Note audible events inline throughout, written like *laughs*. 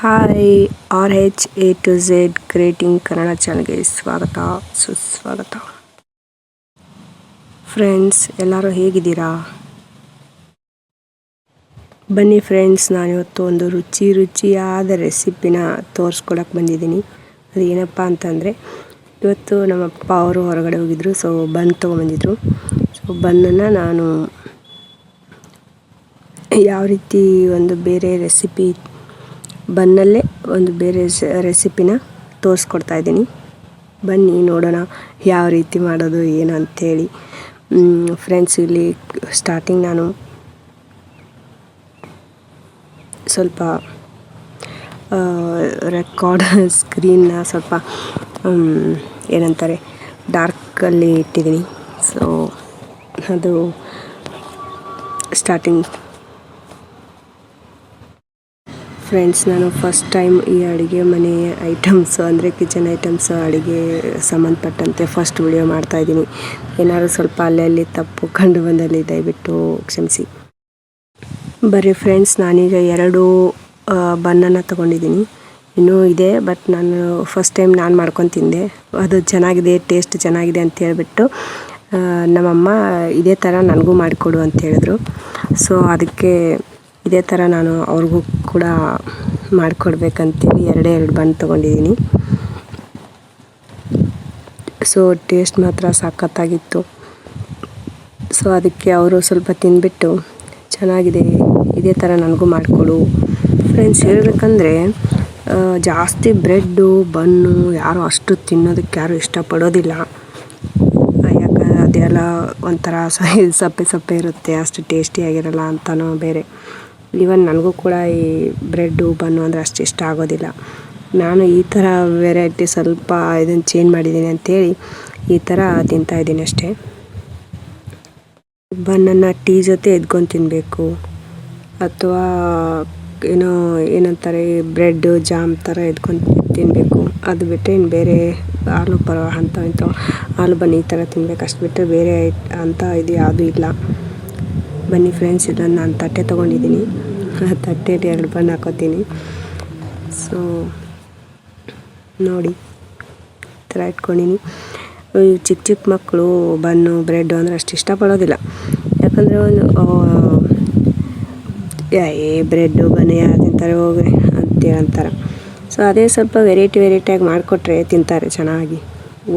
Hi R H A to Z creating Kannada ಚಾನಲ್ಗೆ ಸ್ವಾಗತ ಸುಸ್ವಾಗತ ಫ್ರೆಂಡ್ಸ್ ಎಲ್ಲರೂ ಹೇಗಿದ್ದೀರಾ ಬನ್ನಿ ಫ್ರೆಂಡ್ಸ್ ನಾನಿವತ್ತು ಒಂದು ರುಚಿ ರುಚಿಯಾದ ರೆಸಿಪಿನ ತೋರಿಸ್ಕೊಳಕ್ಕೆ ಬಂದಿದ್ದೀನಿ ಅದು ಏನಪ್ಪ ಅಂತಂದರೆ ಇವತ್ತು ನಮ್ಮ ಅಪ್ಪ ಅವರು ಹೊರಗಡೆ ಹೋಗಿದ್ರು ಸೊ ಬನ್ ತೊಗೊಂಬಂದಿದ್ರು ಸೊ ಬನ್ನನ್ನು ನಾನು ಯಾವ ರೀತಿ ಒಂದು ಬೇರೆ ರೆಸಿಪಿ ಬನ್ನಲ್ಲೇ ಒಂದು ಬೇರೆ ರೆಸಿಪಿನ ತೋರಿಸ್ಕೊಡ್ತಾ ಇದ್ದೀನಿ. ಬನ್ನಿ ನೋಡೋಣ ಯಾವ ರೀತಿ ಮಾಡೋದು, ಏನು ಅಂಥೇಳಿ ಫ್ರೆಂಡ್ಸ್ ಇಲ್ಲಿ ಸ್ಟಾರ್ಟಿಂಗ್ ನಾನು ಸ್ವಲ್ಪ ರೆಕಾರ್ಡ್ ಸ್ಕ್ರೀನ್ನ *laughs* ಸ್ವಲ್ಪ ಏನಂತಾರೆ ಡಾರ್ಕಲ್ಲಿ ಇಟ್ಟಿದ್ದೀನಿ. ಸೊ ಅದು ಸ್ಟಾರ್ಟಿಂಗ್ ಫ್ರೆಂಡ್ಸ್ ನಾನು ಫಸ್ಟ್ ಟೈಮ್ ಈ ಅಡುಗೆ ಮನೆ ಐಟಮ್ಸ್ ಅಂದರೆ ಕಿಚನ್ ಐಟಮ್ಸ್ ಅಡುಗೆ ಸಂಬಂಧಪಟ್ಟಂತೆ ಫಸ್ಟ್ ವಿಡಿಯೋ ಮಾಡ್ತಾಯಿದ್ದೀನಿ ಏನಾದರೂ ಸ್ವಲ್ಪ ಅಲ್ಲಲ್ಲಿ ತಪ್ಪು ಕಂಡು ಬಂದಲ್ಲಿ ದಯವಿಟ್ಟು ಕ್ಷಮಿಸಿ. ಬರೀ ಫ್ರೆಂಡ್ಸ್ ನಾನೀಗ ಎರಡು ಬನ್ನನ್ನು ತೊಗೊಂಡಿದ್ದೀನಿ. ಇನ್ನೂ ಇದೆ ಬಟ್ ನಾನು ಫಸ್ಟ್ ಟೈಮ್ ನಾನು ಮಾಡ್ಕೊಂಡು ತಿಂದೆ. ಅದು ಚೆನ್ನಾಗಿದೆ ಟೇಸ್ಟ್ ಚೆನ್ನಾಗಿದೆ ಅಂತ ಹೇಳಿಬಿಟ್ಟು ನಮ್ಮಮ್ಮ ಇದೇ ಥರ ನನಗೂ ಮಾಡಿಕೊಡು ಅಂತ ಹೇಳಿದ್ರು. ಸೊ ಅದಕ್ಕೆ ಇದೇ ಥರ ನಾನು ಅವ್ರಿಗೂ ಕೂಡ ಮಾಡಿಕೊಡ್ಬೇಕಂತೇಳಿ ಎರಡೇ ಎರಡು ಬನ್ ತೊಗೊಂಡಿದ್ದೀನಿ. ಸೊ ಟೇಸ್ಟ್ ಮಾತ್ರ ಸಖತ್ತಾಗಿತ್ತು ಸೊ ಅದಕ್ಕೆ ಅವರು ಸ್ವಲ್ಪ ತಿನ್ಬಿಟ್ಟು ಚೆನ್ನಾಗಿದೆ. ಇದೇ ಥರ ನನಗೂ ಮಾಡಿಕೊಡು. ಫ್ರೆಂಡ್ಸ್ ಹೇಳಬೇಕಂದ್ರೆ ಜಾಸ್ತಿ ಬ್ರೆಡ್ಡು ಬನ್ನು ಯಾರು ಅಷ್ಟು ತಿನ್ನೋದಕ್ಕೆ ಯಾರು ಇಷ್ಟಪಡೋದಿಲ್ಲ. ಯಾಕಂದರೆ ಅದೆಲ್ಲ ಒಂಥರ ಸಪ್ಪೆ ಸಪ್ಪೆ ಇರುತ್ತೆ. ಅಷ್ಟು ಟೇಸ್ಟಿಯಾಗಿರಲ್ಲ ಅಂತಲೂ ಬೇರೆ. ಈವನ್ ನನಗೂ ಕೂಡ ಈ ಬ್ರೆಡ್ಡು ಬನ್ನು ಅಂದರೆ ಅಷ್ಟು ಇಷ್ಟ ಆಗೋದಿಲ್ಲ. ನಾನು ಈ ಥರ ವೆರೈಟಿ ಸ್ವಲ್ಪ ಇದನ್ನು ಚೇಂಜ್ ಮಾಡಿದ್ದೀನಿ ಅಂಥೇಳಿ ಈ ಥರ ತಿಂತಾಯಿದ್ದೀನಿ ಅಷ್ಟೇ. ಬನ್ನನ್ನು ಟೀ ಜೊತೆ ಎದ್ಕೊಂಡು ತಿನ್ನಬೇಕು ಅಥವಾ ಏನೋ ಏನಂತಾರೆ ಬ್ರೆಡ್ಡು ಜಾಮ್ ಥರ ಎದ್ಕೊಂಡು ತಿನ್ನಬೇಕು ಅದು ಬಿಟ್ಟರೆ ಇನ್ನು ಬೇರೆ ಆಲೂ ಪರ ಅಂತ ಇಂಥವು ಆಲೂ ಬನ್ನಿ ಈ ಥರ ತಿನ್ಬೇಕು. ಅಷ್ಟು ಬಿಟ್ಟರೆ ಬೇರೆ ಅಂತ ಇದು ಯಾವುದೂ ಇಲ್ಲ. ಬನ್ನಿ ಫ್ರೆಂಡ್ಸ್ ಇದನ್ನು ನಾನು ತಟ್ಟೆ ತೊಗೊಂಡಿದ್ದೀನಿ. ಆ ತಟ್ಟೆಯಲ್ಲಿ ಎರಡು ಬಣ್ಣ ಹಾಕೋತೀನಿ. ಸೊ ನೋಡಿ, ಈ ಥರ ಇಟ್ಕೊಂಡಿನಿ. ಚಿಕ್ಕ ಚಿಕ್ಕ ಮಕ್ಕಳು ಬನ್ನು ಬ್ರೆಡ್ಡು ಅಂದರೆ ಅಷ್ಟು ಇಷ್ಟಪಡೋದಿಲ್ಲ. ಯಾಕಂದರೆ ಒಂದು ಏ ಬ್ರೆಡ್ಡು ಬನ್ನಿ, ಯಾರು ತಿಂತಾರೆ ಹೋಗ್ರಿ ಅಂತೇಳಂತಾರೆ ಸೊ ಅದೇ ಸ್ವಲ್ಪ ವೆರೈಟಿ ವೆರೈಟಿಯಾಗಿ ಮಾಡಿಕೊಟ್ರೆ ತಿಂತಾರೆ ಚೆನ್ನಾಗಿ.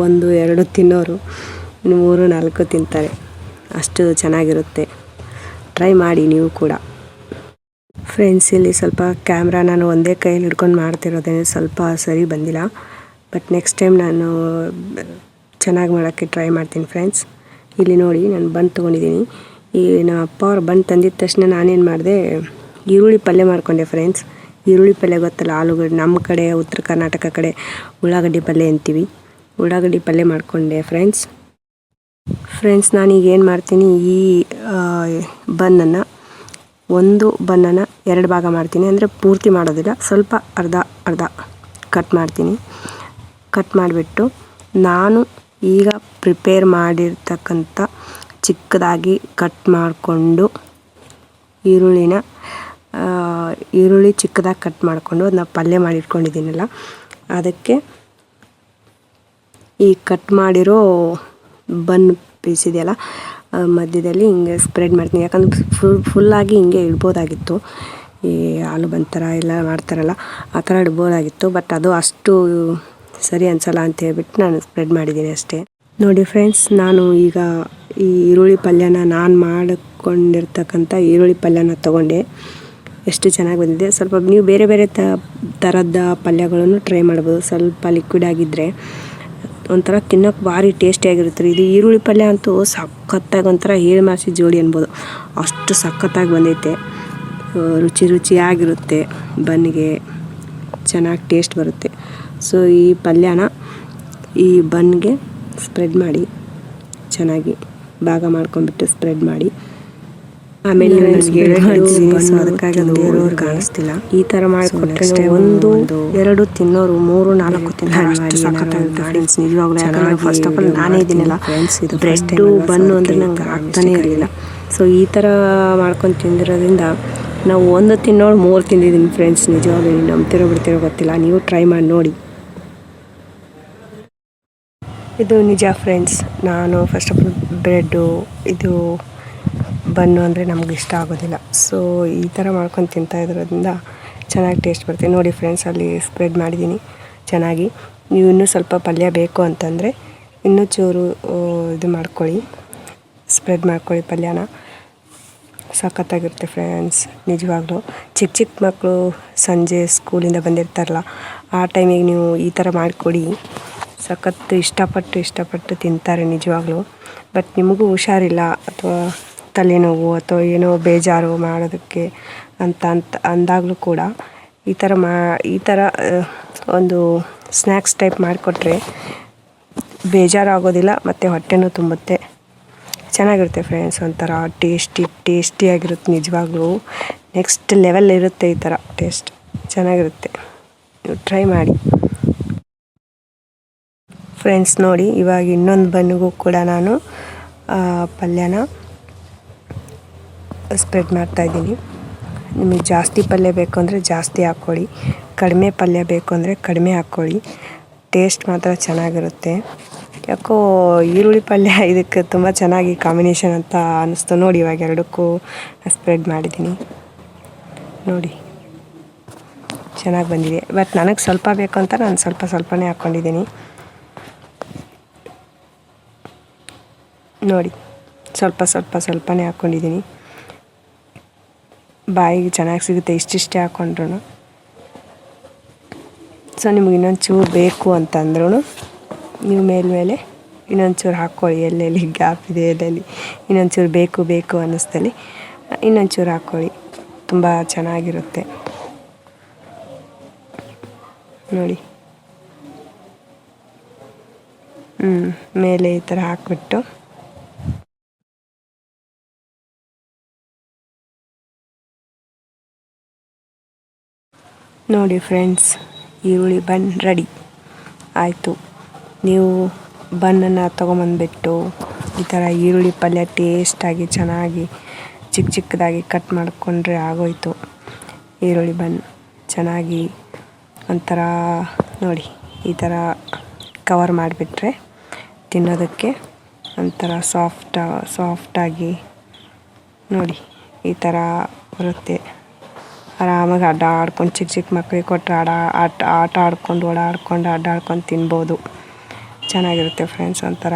ಒಂದು, ಎರಡು ತಿನ್ನೋರು, ಮೂರು, ನಾಲ್ಕು ತಿಂತಾರೆ. ಅಷ್ಟು ಚೆನ್ನಾಗಿರುತ್ತೆ. ಟ್ರೈ ಮಾಡಿ ನೀವು ಕೂಡ. ಫ್ರೆಂಡ್ಸ್ ಇಲ್ಲಿ ಸ್ವಲ್ಪ ಕ್ಯಾಮ್ರಾ ನಾನು ಒಂದೇ ಕೈಯಲ್ಲಿ ಹಿಡ್ಕೊಂಡು ಮಾಡ್ತಿರೋದೇನೆ ಸ್ವಲ್ಪ ಸರಿ ಬಂದಿಲ್ಲ. ಬಟ್ ನೆಕ್ಸ್ಟ್ ಟೈಮ್ ನಾನು ಚೆನ್ನಾಗಿ ಮಾಡೋಕ್ಕೆ ಟ್ರೈ ಮಾಡ್ತೀನಿ ಫ್ರೆಂಡ್ಸ್ ಇಲ್ಲಿ ನೋಡಿ ನಾನು ಬಂದು ತೊಗೊಂಡಿದ್ದೀನಿ. ಈ ನಮ್ಮ ಅಪ್ಪ ಅವ್ರು ಬಂದು ತಂದಿದ ತಕ್ಷಣ ನಾನೇನು ಮಾಡಿದೆ, ಈರುಳ್ಳಿ ಪಲ್ಯ ಮಾಡ್ಕೊಂಡೆ ಫ್ರೆಂಡ್ಸ್ ಈರುಳ್ಳಿ ಪಲ್ಯ ಗೊತ್ತಲ್ಲ, ಆಲೂಗಡ್ಡೆ ನಮ್ಮ ಕಡೆ, ಉತ್ತರ ಕರ್ನಾಟಕ ಕಡೆ ಉಳ್ಳಾಗಡ್ಡಿ ಪಲ್ಯ ಅಂತೀವಿ. ಉಳ್ಳಾಗಡ್ಡಿ ಪಲ್ಯ ಮಾಡಿಕೊಂಡೆ ಫ್ರೆಂಡ್ಸ್ ಫ್ರೆಂಡ್ಸ್ ನಾನೀಗ ಏನು ಮಾಡ್ತೀನಿ, ಈ ಬನ್ನನ್ನು ಒಂದು ಬನ್ನನ್ನು ಎರಡು ಭಾಗ ಮಾಡ್ತೀನಿ. ಅಂದರೆ ಪೂರ್ತಿ ಮಾಡೋದಿಲ್ಲ, ಸ್ವಲ್ಪ ಅರ್ಧ ಅರ್ಧ ಕಟ್ ಮಾಡ್ತೀನಿ. ಕಟ್ ಮಾಡಿಬಿಟ್ಟು ನಾನು ಈಗ ಪ್ರಿಪೇರ್ ಮಾಡಿರ್ತಕ್ಕಂಥ ಚಿಕ್ಕದಾಗಿ ಕಟ್ ಮಾಡಿಕೊಂಡು ಈರುಳ್ಳಿನ ಈರುಳ್ಳಿ ಚಿಕ್ಕದಾಗಿ ಕಟ್ ಮಾಡಿಕೊಂಡು ಅದನ್ನ ಪಲ್ಯ ಮಾಡಿಟ್ಕೊಂಡಿದ್ದೀನಲ್ಲ ಅದಕ್ಕೆ ಈ ಕಟ್ ಮಾಡಿರೋ ಬನ್ ಪೀಸ್ ಇದೆಯಲ್ಲ ಮಧ್ಯದಲ್ಲಿ ಹಿಂಗೆ ಸ್ಪ್ರೆಡ್ ಮಾಡ್ತೀನಿ. ಯಾಕಂದ್ರೆ ಫುಲ್ ಫುಲ್ಲಾಗಿ ಹಿಂಗೆ ಇಡ್ಬೋದಾಗಿತ್ತು. ಈ ಆಲೂ ಥರ ಎಲ್ಲ ಮಾಡ್ತಾರಲ್ಲ, ಆ ಥರ ಇಡ್ಬೋದಾಗಿತ್ತು. ಬಟ್ ಅದು ಅಷ್ಟು ಸರಿ ಅನ್ಸಲ್ಲ ಅಂತ ಹೇಳ್ಬಿಟ್ಟು ನಾನು ಸ್ಪ್ರೆಡ್ ಮಾಡಿದ್ದೀನಿ ಅಷ್ಟೇ. ನೋಡಿ ಫ್ರೆಂಡ್ಸ್ ನಾನು ಈಗ ಈ ಈರುಳ್ಳಿ ಪಲ್ಯನ ನಾನು ಮಾಡಿಕೊಂಡಿರ್ತಕ್ಕಂಥ ಈರುಳ್ಳಿ ಪಲ್ಯನ ತೊಗೊಂಡೆ. ಎಷ್ಟು ಚೆನ್ನಾಗಿ ಬಂದಿದೆ. ಸ್ವಲ್ಪ ನೀವು ಬೇರೆ ಬೇರೆ ಥರದ ಪಲ್ಯಗಳನ್ನು ಟ್ರೈ ಮಾಡ್ಬೋದು. ಸ್ವಲ್ಪ ಲಿಕ್ವಿಡ್ ಆಗಿದ್ದರೆ ಒಂಥರ ತಿನ್ನೋಕೆ ಭಾರಿ ಟೇಸ್ಟಿಯಾಗಿರುತ್ತೆ ರೀ. ಇದು ಈರುಳ್ಳಿ ಪಲ್ಯ ಅಂತೂ ಸಖತ್ತಾಗಿ ಒಂಥರ ಹೇಳಿ ಮಾಸಿ ಜೋಡಿ ಅನ್ಬೋದು. ಅಷ್ಟು ಸಖತ್ತಾಗಿ ಬಂದೈತೆ. ರುಚಿ ರುಚಿಯಾಗಿರುತ್ತೆ. ಬನ್ಗೆ ಚೆನ್ನಾಗಿ ಟೇಸ್ಟ್ ಬರುತ್ತೆ. ಸೊ ಈ ಪಲ್ಯನ ಈ ಬನ್ಗೆ ಸ್ಪ್ರೆಡ್ ಮಾಡಿ, ಚೆನ್ನಾಗಿ ಭಾಗ ಮಾಡ್ಕೊಂಡ್ಬಿಟ್ಟು ಸ್ಪ್ರೆಡ್ ಮಾಡಿ ಆಮೇಲೆ ಕಾಣಿಸ್ತಿಲ್ಲ. ಈ ತರ ಮಾಡ್ಕೊಟ್ರೆ ಒಂದು ಎರಡು ತಿನ್ನೋರು ಮೂರು ನಾಲ್ಕು ತಿನ್ನೋರು ನಿಜವಾಗ್ಲೂ ಫಸ್ಟ್ ಆಫ್ ಆಲ್ ನಾನೇ ಇದನ್ನೆಲ್ಲ ಬ್ರೆಡ್ ಬನ್ನು ಅಂದ್ರೆ ನಂಗೆ ಆಗ್ತಾನೆ ಇರಲಿಲ್ಲ. ಸೊ ಈ ಥರ ಮಾಡ್ಕೊಂಡು ತಿಂದಿರೋದ್ರಿಂದ ನಾವು ಒಂದು ತಿನ್ನೋರು ಮೂರು ತಿಂದಿದ್ದೀನಿ ಫ್ರೆಂಡ್ಸ್ ನಿಜವಾಗ್ಲೂ ನಂಬ್ತಿರೋ ಬಿಡ್ತಿರೋ ಗೊತ್ತಿಲ್ಲ. ನೀವು ಟ್ರೈ ಮಾಡಿ ನೋಡಿ. ಇದು ನಿಜ ಫ್ರೆಂಡ್ಸ್ ನಾನು ಫಸ್ಟ್ ಆಫ್ ಆಲ್ ಬ್ರೆಡ್ಡು ಇದು ಬನ್ನು ಅಂದರೆ ನಮ್ಗೆ ಇಷ್ಟ ಆಗೋದಿಲ್ಲ. ಸೊ ಈ ಥರ ಮಾಡ್ಕೊಂಡು ತಿಂತಾ ಇರೋದ್ರಿಂದ ಚೆನ್ನಾಗಿ ಟೇಸ್ಟ್ ಬರುತ್ತೆ. ನೋಡಿ ಫ್ರೆಂಡ್ಸ್ ಅಲ್ಲಿ ಸ್ಪ್ರೆಡ್ ಮಾಡಿದ್ದೀನಿ ಚೆನ್ನಾಗಿ. ನೀವು ಇನ್ನೂ ಸ್ವಲ್ಪ ಪಲ್ಯ ಬೇಕು ಅಂತಂದರೆ ಇನ್ನೂ ಚೂರು ಇದು ಮಾಡ್ಕೊಳ್ಳಿ. ಸ್ಪ್ರೆಡ್ ಮಾಡ್ಕೊಳ್ಳಿ ಪಲ್ಯನ. ಸಖತ್ತಾಗಿರುತ್ತೆ ಫ್ರೆಂಡ್ಸ್ ನಿಜವಾಗ್ಲೂ. ಚಿಕ್ಕ ಚಿಕ್ಕ ಮಕ್ಕಳು ಸಂಜೆ ಸ್ಕೂಲಿಂದ ಬಂದಿರ್ತಾರಲ್ಲ, ಆ ಟೈಮಿಗೆ ನೀವು ಈ ಥರ ಮಾಡಿಕೊಡಿ. ಸಖತ್ತು ಇಷ್ಟಪಟ್ಟು ಇಷ್ಟಪಟ್ಟು ತಿಂತಾರೆ ನಿಜವಾಗ್ಲೂ. ಬಟ್ ನಿಮಗೂ ಹುಷಾರಿಲ್ಲ, ಅಥವಾ ತಲೆನೋವು ಅಥವಾ ಏನೋ ಬೇಜಾರು ಮಾಡೋದಕ್ಕೆ ಅಂತ ಅಂತ ಅಂದಾಗಲೂ ಕೂಡ ಈ ಥರ ಮಾ, ಈ ಥರ ಒಂದು ಸ್ನ್ಯಾಕ್ಸ್ ಟೈಪ್ ಮಾಡಿಕೊಟ್ರೆ ಬೇಜಾರಾಗೋದಿಲ್ಲ ಮತ್ತು ಹೊಟ್ಟೆನೂ ತುಂಬುತ್ತೆ. ಚೆನ್ನಾಗಿರುತ್ತೆ ಫ್ರೆಂಡ್ಸ್ ಒಂಥರ ಟೇಸ್ಟಿ, ಟೇಸ್ಟಿಯಾಗಿರುತ್ತೆ ನಿಜವಾಗ್ಲೂ. ನೆಕ್ಸ್ಟ್ ಲೆವೆಲ್ ಇರುತ್ತೆ ಈ ಥರ ಟೇಸ್ಟ್. ಚೆನ್ನಾಗಿರುತ್ತೆ. ನೀವು ಟ್ರೈ ಮಾಡಿ. ಫ್ರೆಂಡ್ಸ್ ನೋಡಿ, ಇವಾಗ ಇನ್ನೊಂದು ಬನ್ನಿಗೂ ಕೂಡ ನಾನು ಪಲ್ಯನ ಸ್ಪ್ರೆಡ್ ಮಾಡ್ತಾಯಿದ್ದೀನಿ ನಿಮಗೆ ಜಾಸ್ತಿ ಪಲ್ಯ ಬೇಕು ಅಂದರೆ ಜಾಸ್ತಿ ಹಾಕ್ಕೊಳ್ಳಿ. ಕಡಿಮೆ ಪಲ್ಯ ಬೇಕು ಅಂದರೆ ಕಡಿಮೆ ಹಾಕ್ಕೊಳ್ಳಿ. ಟೇಸ್ಟ್ ಮಾತ್ರ ಚೆನ್ನಾಗಿರುತ್ತೆ. ಯಾಕೋ ಈರುಳ್ಳಿ ಪಲ್ಯ *laughs* ಇದಕ್ಕೆ ತುಂಬ ಚೆನ್ನಾಗಿ ಕಾಂಬಿನೇಷನ್ ಅಂತ ಅನ್ನಿಸ್ತು ನೋಡಿ ಇವಾಗ ಎರಡಕ್ಕೂ ಸ್ಪ್ರೆಡ್ ಮಾಡಿದ್ದೀನಿ. ನೋಡಿ. ಚೆನ್ನಾಗಿ ಬಂದಿದೆ. ಬಟ್ ನನಗೆ ಸ್ವಲ್ಪ ಬೇಕು ಅಂತ ನಾನು ಸ್ವಲ್ಪ ಸ್ವಲ್ಪನೇ ಹಾಕ್ಕೊಂಡಿದ್ದೀನಿ. ನೋಡಿ. ಸ್ವಲ್ಪ ಸ್ವಲ್ಪ ಸ್ವಲ್ಪನೇ ಹಾಕ್ಕೊಂಡಿದ್ದೀನಿ. ಬಾಯಿಗೆ ಚೆನ್ನಾಗಿ ಸಿಗುತ್ತೆ ಇಷ್ಟಿಷ್ಟೇ ಹಾಕ್ಕೊಂಡ್ರು ಸೊ ನಿಮ್ಗೆ ಇನ್ನೊಂದು ಚೂರು ಬೇಕು ಅಂತಂದ್ರೂ ನೀವು ಮೇಲ್ಮೇಲೆ ಇನ್ನೊಂದು ಚೂರು ಹಾಕ್ಕೊಳ್ಳಿ. ಎಲ್ಲೆಲ್ಲಿ ಗ್ಯಾಪ್ ಇದೆ, ಎಲ್ಲೆಲ್ಲಿ ಇನ್ನೊಂದು ಚೂರು ಬೇಕು ಬೇಕು ಅನ್ನಿಸ್ತಲ್ಲಿ, ಇನ್ನೊಂದು ಚೂರು ಹಾಕ್ಕೊಳ್ಳಿ. ತುಂಬ ಚೆನ್ನಾಗಿರುತ್ತೆ. ನೋಡಿ. ಹ್ಞೂ ಮೇಲೆ ಈ ಥರ ಹಾಕ್ಬಿಟ್ಟು. ನೋಡಿ ಫ್ರೆಂಡ್ಸ್ ಈರುಳ್ಳಿ ಬನ್ ರೆಡಿ ಆಯಿತು. ನೀವು ಬನ್ನನ್ನು ತೊಗೊಂಬಂದ್ಬಿಟ್ಟು ಈ ಥರ ಈರುಳ್ಳಿ ಪಲ್ಯ ಟೇಸ್ಟಾಗಿ ಚೆನ್ನಾಗಿ ಚಿಕ್ಕ ಚಿಕ್ಕದಾಗಿ ಕಟ್ ಮಾಡಿಕೊಂಡ್ರೆ ಆಗೋಯ್ತು. ಈರುಳ್ಳಿ ಬನ್ ಚೆನ್ನಾಗಿ ಒಂಥರ ನೋಡಿ ಈ ಥರ ಕವರ್ ಮಾಡಿಬಿಟ್ರೆ ತಿನ್ನೋದಕ್ಕೆ ಒಂಥರ ಸಾಫ್ಟ ಸಾಫ್ಟಾಗಿ ನೋಡಿ ಈ ಥರ ಬರುತ್ತೆ. ಆರಾಮಾಗಿ ಅಡ್ಡ ಆಡ್ಕೊಂಡು ಚಿಕ್ಕ ಚಿಕ್ಕ ಮಕ್ಕಳಿಗೆ ಕೊಟ್ಟರೆ ಆಡ ಆಟ ಆಟ ಆಡ್ಕೊಂಡು ಓಡಾಡ್ಕೊಂಡು ಅಡ್ಡಾಡ್ಕೊಂಡು ತಿನ್ಬೋದು. ಚೆನ್ನಾಗಿರುತ್ತೆ ಫ್ರೆಂಡ್ಸ್ ಒಂಥರ.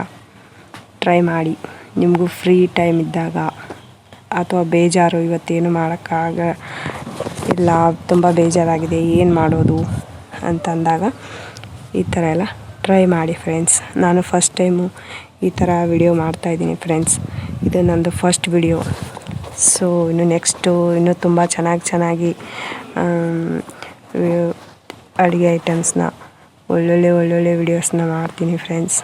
ಟ್ರೈ ಮಾಡಿ. ನಿಮಗೂ ಫ್ರೀ ಟೈಮ್ ಇದ್ದಾಗ ಅಥವಾ ಬೇಜಾರು ಇವತ್ತೇನು ಮಾಡೋಕ್ಕಾಗ ಇಲ್ಲ, ತುಂಬ ಬೇಜಾರಾಗಿದೆ, ಏನು ಮಾಡೋದು ಅಂತಂದಾಗ ಈ ಥರ ಎಲ್ಲ ಟ್ರೈ ಮಾಡಿ ಫ್ರೆಂಡ್ಸ್ ನಾನು ಫಸ್ಟ್ ಟೈಮು ಈ ಥರ ವಿಡಿಯೋ ಮಾಡ್ತಾಯಿದ್ದೀನಿ ಫ್ರೆಂಡ್ಸ್ ಇದು ನಂದು ಫಸ್ಟ್ ವಿಡಿಯೋ ಸೊ ಇನ್ನು ನೆಕ್ಸ್ಟು ಇನ್ನೂ ತುಂಬ ಚೆನ್ನಾಗಿ ಚೆನ್ನಾಗಿ ಅಡುಗೆ ಐಟಮ್ಸ್ನ, ಒಳ್ಳೊಳ್ಳೆ ಒಳ್ಳೊಳ್ಳೆ ವಿಡಿಯೋಸ್ನ ಮಾಡ್ತೀನಿ ಫ್ರೆಂಡ್ಸ್.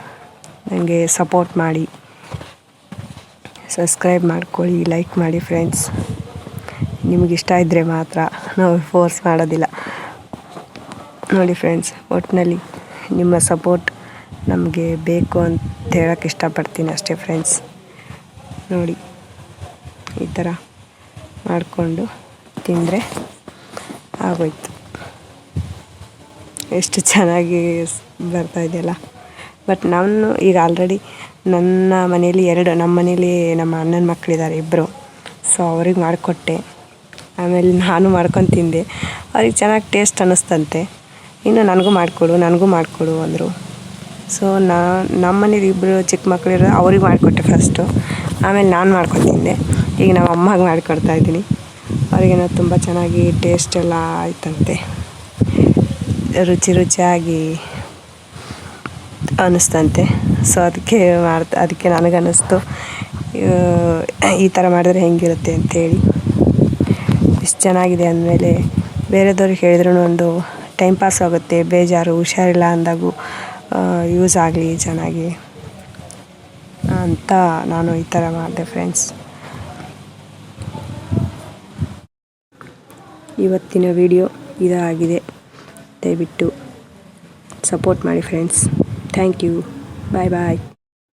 ನನಗೆ ಸಪೋರ್ಟ್ ಮಾಡಿ. ಸಬ್ಸ್ಕ್ರೈಬ್ ಮಾಡ್ಕೊಳ್ಳಿ, ಲೈಕ್ ಮಾಡಿ ಫ್ರೆಂಡ್ಸ್. ನಿಮಗಿಷ್ಟ ಇದ್ದರೆ ಮಾತ್ರ ನಾವು ಫೋರ್ಸ್ ಮಾಡೋದಿಲ್ಲ. ನೋಡಿ ಫ್ರೆಂಡ್ಸ್ ಒಟ್ಟಿನಲ್ಲಿ ನಿಮ್ಮ ಸಪೋರ್ಟ್ ನಮಗೆ ಬೇಕು ಅಂತ ಹೇಳೋಕ್ಕೆ ಇಷ್ಟಪಡ್ತೀನಿ ಅಷ್ಟೇ ಫ್ರೆಂಡ್ಸ್. ನೋಡಿ. ಈ ಥರ ಮಾಡಿಕೊಂಡು ತಿಂದರೆ ಆಗೋಯ್ತು. ಎಷ್ಟು ಚೆನ್ನಾಗಿ ಬರ್ತಾ ಇದೆಯಲ್ಲ. ಬಟ್ ನಾನು ಈಗ ಆಲ್ರೆಡಿ ನನ್ನ ಮನೇಲಿ ಎರಡು, ನಮ್ಮ ಮನೇಲಿ ನಮ್ಮ ಅಣ್ಣನ ಮಕ್ಕಳಿದ್ದಾರೆ ಇಬ್ಬರು ಸೊ ಅವ್ರಿಗೆ ಮಾಡಿಕೊಟ್ಟೆ. ಆಮೇಲೆ ನಾನು ಮಾಡ್ಕೊಂಡು ತಿಂದೆ. ಅವ್ರಿಗೆ ಚೆನ್ನಾಗಿ ಟೇಸ್ಟ್ ಅನ್ನಿಸ್ತಂತೆ. ಇನ್ನು ನನಗೂ ಮಾಡಿಕೊಡು ನನಗೂ ಮಾಡಿಕೊಡು ಅಂದರು. ಸೊ ನಾ, ನಮ್ಮ ಮನೇಲಿ ಇಬ್ಬರು ಚಿಕ್ಕ ಮಕ್ಕಳಿರೋ ಅವ್ರಿಗೆ ಮಾಡಿಕೊಟ್ಟೆ ಫಸ್ಟು ಆಮೇಲೆ ನಾನು ಮಾಡ್ಕೊಂಡು ತಿಂದೆ. ಈಗ ನಮ್ಮ ಅಮ್ಮಗೆ ಮಾಡಿಕೊಡ್ತಾ ಇದ್ದೀನಿ. ಅವರಿಗೇನೋ ತುಂಬ ಚೆನ್ನಾಗಿ ಟೇಸ್ಟ್ ಎಲ್ಲ ಆಯ್ತಂತೆ. ರುಚಿ ರುಚಿಯಾಗಿ ಅನ್ನಿಸ್ತಂತೆ ಸೊ ಅದಕ್ಕೆ ಮಾಡ್ತಾ, ಅದಕ್ಕೆ ನನಗನ್ನಿಸ್ತು ಈ ಥರ ಮಾಡಿದ್ರೆ ಹೆಂಗಿರುತ್ತೆ ಅಂತೇಳಿ. ಇಷ್ಟು ಚೆನ್ನಾಗಿದೆ ಅಂದಮೇಲೆ ಬೇರೆದವ್ರಿಗೆ ಹೇಳಿದ್ರೂ ಒಂದು ಟೈಮ್ ಪಾಸ್ ಆಗುತ್ತೆ, ಬೇಜಾರು, ಹುಷಾರಿಲ್ಲ ಅಂದಾಗೂ ಯೂಸ್ ಆಗಲಿ ಚೆನ್ನಾಗಿ ಅಂತ ನಾನು ಈ ಥರ ಮಾಡಿದೆ ಫ್ರೆಂಡ್ಸ್ ಇವತ್ತಿನ ವಿಡಿಯೋ ಇದಾಗಿದೆ. ದಯವಿಟ್ಟು ಸಪೋರ್ಟ್ ಮಾಡಿ friends thank you bye bye